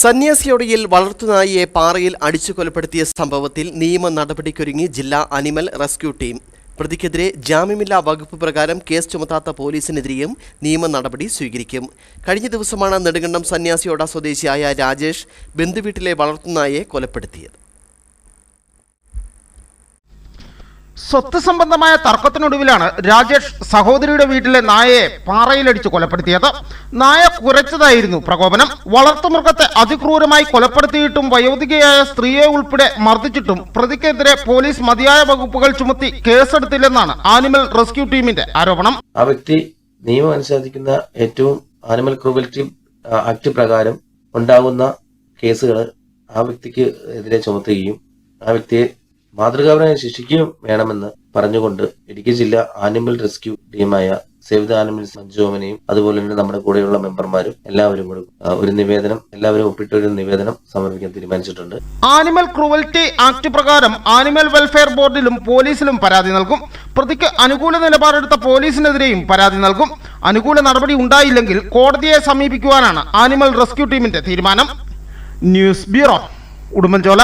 സന്യാസിയൊടിയിൽ വളർത്തുനായിയെ പാറയിൽ അടിച്ചു കൊലപ്പെടുത്തിയ സംഭവത്തിൽ നിയമ നടപടിക്കൊരുങ്ങി ജില്ലാ അനിമൽ റെസ്ക്യൂ ടീം. പ്രതിക്കെതിരെ ജാമ്യമില്ലാ വകുപ്പ് പ്രകാരം കേസ് ചുമത്താത്ത പോലീസിനെതിരെയും നിയമ നടപടി സ്വീകരിക്കും. കഴിഞ്ഞ ദിവസമാണ് നെടുങ്കണ്ടം സന്യാസിയോട സ്വദേശിയായ രാജേഷ് ബന്ധുവീട്ടിലെ വളർത്തുനായെ കൊലപ്പെടുത്തിയത്. സ്വത്ത് സംബന്ധമായ തർക്കത്തിനൊടുവിലാണ് രാജേഷ് സഹോദരിയുടെ വീട്ടിലെ നായയെ പാറയിലടിച്ച് കൊലപ്പെടുത്തിയത്. നായ കുരച്ചതായിരുന്നു പ്രകോപനം. വളർത്തുമൃഗത്തെ അതിക്രൂരമായി കൊലപ്പെടുത്തിയിട്ടും വയോധികയായ സ്ത്രീയെ ഉൾപ്പെടെ മർദ്ദിച്ചിട്ടും പ്രതിക്കെതിരെ പോലീസ് മതിയായ വകുപ്പുകൾ ചുമത്തി കേസെടുത്തില്ലെന്നാണ് ആനിമൽ റെസ്ക്യൂ ടീമിന്റെ ആരോപണം. ആ വ്യക്തി നിയമം അനുശാസിക്കുന്ന ഏറ്റവും ആനിമൽ ക്രൂവൽറ്റി ആക്ട് പ്രകാരം ഉണ്ടാകുന്ന കേസുകൾ ആ വ്യക്തിക്ക് എതിരെ ചുമത്തുകയും ആ വ്യക്തിയെ മാതൃകാപരമായി ശിക്ഷിക്കുകയും വേണമെന്ന് പറഞ്ഞുകൊണ്ട് ഇടുക്കി ജില്ലാ ആനിമൽ റെസ്ക്യൂ ടീമായ സേവ് ദ ആനിമൽസ് മഞ്ജുവനെയും അതുപോലെ തന്നെ നമ്മുടെ കൂടെയുള്ള മെമ്പർമാരും എല്ലാവരും കൂടി ഒരു നിവേദനം എല്ലാവരും ഒപ്പിട്ട ഒരു നിവേദനം സമർപ്പിക്കാൻ തീരുമാനിച്ചിട്ടുണ്ട്. ആനിമൽ ക്രൂവൽറ്റി ആക്ട് പ്രകാരം ആനിമൽ വെൽഫെയർ ബോർഡിലും പോലീസിലും പരാതി നൽകും. പ്രതിക്ക് അനുകൂല നിലപാടെടുത്ത പോലീസിനെതിരെയും പരാതി നൽകും. അനുകൂല നടപടി ഉണ്ടായില്ലെങ്കിൽ കോടതിയെ സമീപിക്കുവാനാണ് ആനിമൽ റെസ്ക്യൂ ടീമിന്റെ തീരുമാനം. News bureau Udumbanchola.